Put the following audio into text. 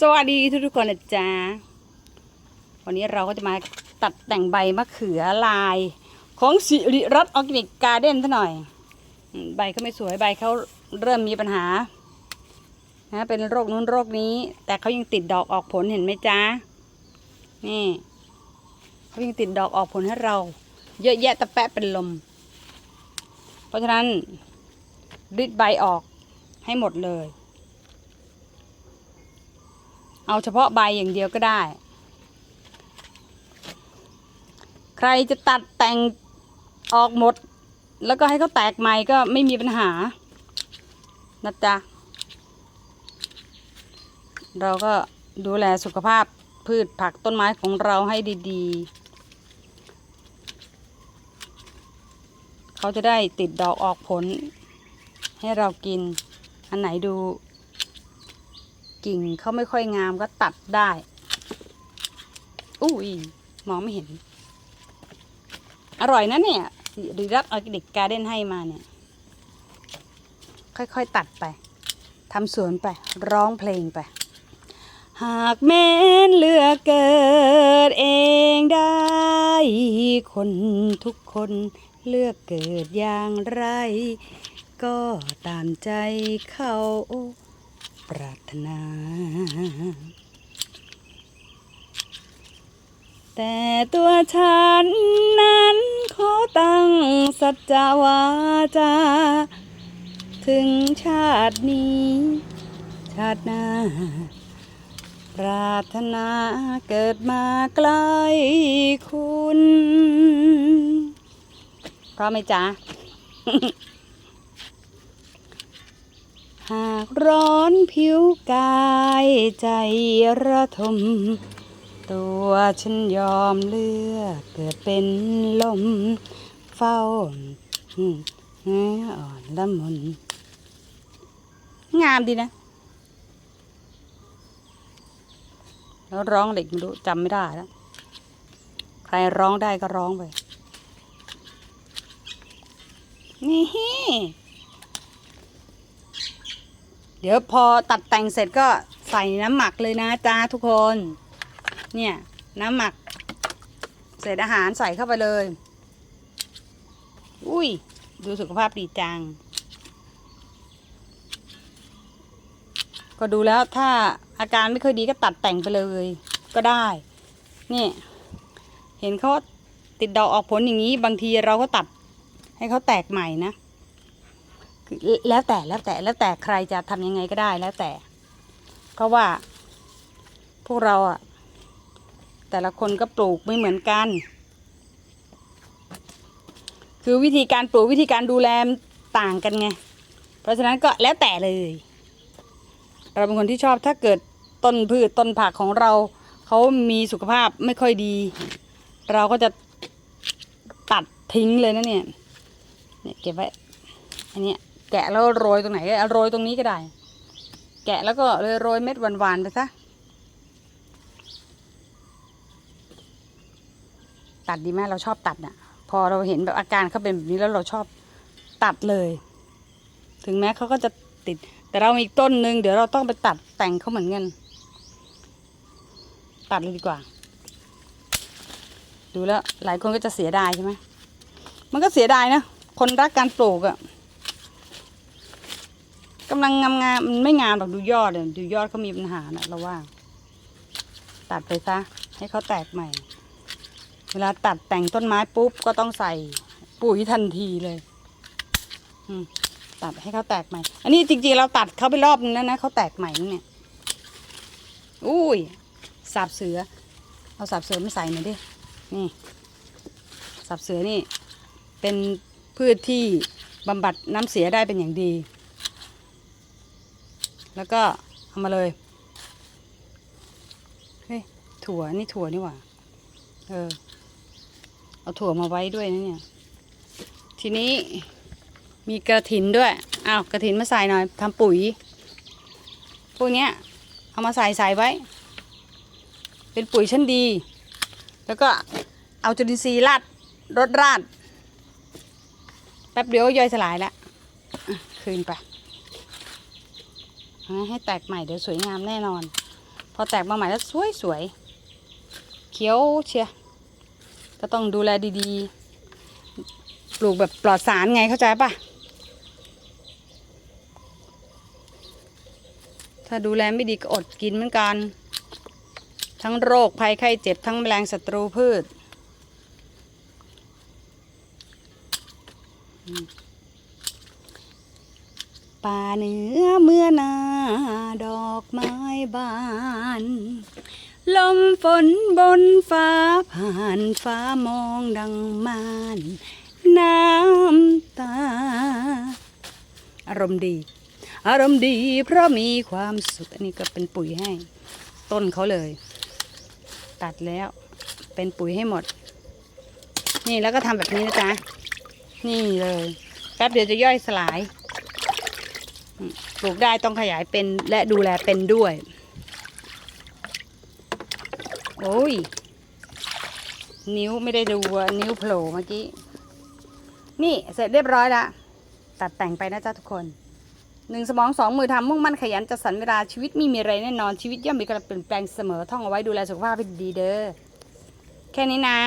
สวัสดีทุกทุกๆคนนะจ๊ะวันนี้เราก็จะมาตัดแต่งใบมะเขือลายของสิริรัตน์ออร์แกนิกการ์เด้นซะหน่อย ใบเขาไม่สวยใบเขาเริ่มมีปัญหานะเป็นโรคนู้นโรคนี้ แต่เขายังติดดอกออกผลเห็นไหมจ๊ะนี่เขายังติดดอกออกผลให้เรา เยอะแยะตะแปะเป็นลม เพราะฉะนั้นริดใบออกให้หมดเลย เอาเฉพาะใบอย่างเดียวก็ได้ ใครจะตัดแต่งออกหมด แล้วก็ให้เขาแตกใหม่ก็ไม่มีปัญหานะจ๊ะเราก็ดูแลสุขภาพพืชผักต้นไม้ของเราให้ดีๆ เขาจะได้ติดดอกออกผลให้เรากิน อันไหนดู กิ่งเขาไม่ค่อยงามก็ตัดได้อุ้ยมองไม่เห็น อร่อยนะเนี่ยดีรัตออร์แกนิกการ์เด้นให้มาเนี่ย ค่อยๆตัดไปทำสวนไป ร้องเพลงไป หากแม้นเลือกเกิดเองได้ คนทุกคนเลือกเกิดอย่างไร ก็ตามใจเขา ปรารถนา แต่ตัวฉันนั้นขอตั้งสัจจวาจา ถึงชาตินี้ ชาติหน้า ปรารถนาเกิดมาใกล้คุณพร้อมไหมจ๊ะ หากร้อนผิวกายใจระทม ตัวฉันยอมเลือกเกิดเป็นลม เฝ้าเนื้ออ่อนละมุน งามดีนะ แล้วร้องเด็กไม่รู้จำไม่ได้แล้วใครร้องได้ก็ร้องไป นี่ ดี๋ยวพอตัดแต่งเสร็จก็ใส่น้ำหมักเลยนะจ้าทุกคน เนี่ยน้ำหมัก เศษอาหารใส่เข้าไปเลย อุ้ย ดูสุขภาพดีจัง ก็ดูแล้วถ้าอาการไม่ค่อยดีก็ตัดแต่งไปเลยก็ได้ นี่ เห็นเขาติดดอกออกผลอย่างนี้ บางทีเราก็ตัดให้เขาแตกใหม่นะ แล้วแต่แล้วแต่แล้วแต่ใครจะทำยังไงก็ได้แล้วแต่ เพราะว่า พวกเราอะแต่ละคนก็ปลูกไม่เหมือนกัน คือวิธีการปลูกวิธีการดูแลต่างกันไง เพราะฉะนั้นก็แล้วแต่เลย เราเป็นคนที่ชอบถ้าเกิดต้นพืชต้นผักของเราเขามีสุขภาพไม่ค่อยดี เราก็จะตัดทิ้งเลยนะเนี่ยเนี่ยเก็บไว้อันเนี้ย แกะแล้วโรยตรงไหนก็เอาโรยตรงนี้ก็ได้ แกะแล้วก็เลยโรยเม็ดหวานๆไปซะตัดดีไหมเราชอบตัดน่ะ พอเราเห็นแบบอาการเขาเป็นแบบนี้แล้วเราชอบตัดเลย ถึงแม้เขาก็จะติด แต่เรามีต้นหนึ่งเดี๋ยวเราต้องไปตัดแต่งเขาเหมือนกัน ตัดเลยดีกว่า ดูแล้วหลายคนก็จะเสียดายใช่ไหมมันก็เสียดายนะ คนรักการปลูกอะ่ะ กำลังงามงามๆมันไม่งามหรอกดูยอดเลยดูยอดเขามีปัญหานะเราว่า ตัดไปซะ ให้เขาแตกใหม่ เวลาตัดแต่งต้นไม้ปุ๊บก็ต้องใส่ปุ๋ยทันทีเลยตัดให้เขาแตกใหม่ อันนี้จริงๆเราตัดเขาไปรอบนึงแล้วนะเขาแตกใหม่นี่เนี่ยอุ้ยสับเสือ เอาสับเสือมาใส่หน่อยดินี่สับเสือนี่ เป็นพืชที่บำบัดน้ำเสียได้เป็นอย่างดี แล้วก็เอามาเลย เฮ้ย ถั่วนี่ถั่วนี่หว่า เออ เอาถั่วมาไว้ด้วยนะเนี่ย ทีนี้มีกระถินด้วย อ้าวกระถินมาใส่หน่อยทำปุ๋ย พวกเนี้ย เอามาใส่ใส่ไว้ เป็นปุ๋ยชั้นดี แล้วก็เอาจุลินทรีย์ราดรดราด แป๊บเดียวก็ย่อยสลายแล้วอะคืนไป ให้แตกใหม่เดี๋ยวสวยงามแน่นอน พอแตกมาใหม่แล้วสวยสวยๆเขียวเชียก็ต้องดูแลดีๆ ปลูกแบบปลอดสารไงเข้าใจปะถ้าดูแลไม่ดีก็อดกินเหมือนกัน ทั้งโรคภัยไข้เจ็บทั้งแมลงศัตรูพืช ป่าเหนือเมื่อนาดอกไม้บาน ลมฝนบนฟ้าผ่านฟ้ามองดังมาน น้ำตา อารมณ์ดี อารมณ์ดีเพราะมีความสุข อันนี้ก็เป็นปุ๋ยให้ ต้นเขาเลย ตัดแล้วเป็นปุ๋ยให้หมด นี่แล้วก็ทำแบบนี้นะจ๊ะ นี่เลย แป๊บเดียวจะย่อยสลาย ปลูกได้ต้องขยายเป็นและดูแลเป็นด้วย โอ้ย นิ้วไม่ได้ดูนิ้วโผล่เมื่อกี้ นี่เสร็จเรียบร้อยละตัดแต่งไปนะจ๊ะทุกคนหนึ่งสมองสองมือทำมุ่งมั่นขยันจัดสรรเวลาชีวิตไม่มีอะไรแน่นอนชีวิตย่อมมีการเปลี่ยนแปลงเสมอท่องเอาไว้ดูแลสุขภาพให้ดีเด้อแค่นี้นะ